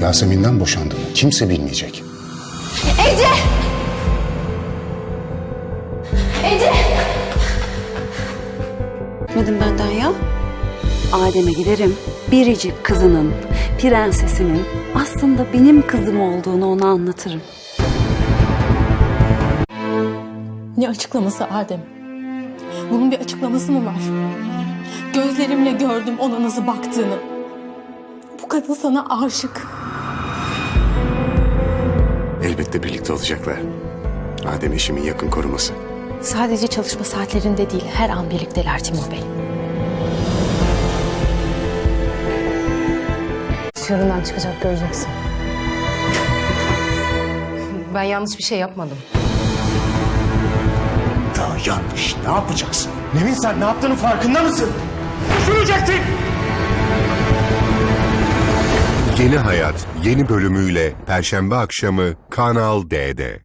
Yasemin'den boşandığını kimse bilmeyecek. Ece! Ece! Gitmedim benden ya. Adem'e giderim. Biricik kızının, prensesinin aslında benim kızım olduğunu ona anlatırım. Ne açıklaması Adem? Bunun bir açıklaması mı var? Gözlerimle gördüm ona nasıl baktığını. Bu kadın sana aşık. Elbette birlikte olacaklar. Adem eşimin yakın koruması. Sadece çalışma saatlerinde değil, her an birlikteler Timur Bey. Dışarından çıkacak göreceksin. Ben yanlış bir şey yapmadım. Ya yanlış ne yapacaksın? Nevin sen ne yaptığının farkında mısın? Düşünecektin! Yeni Hayat yeni bölümüyle Perşembe akşamı Kanal D'de.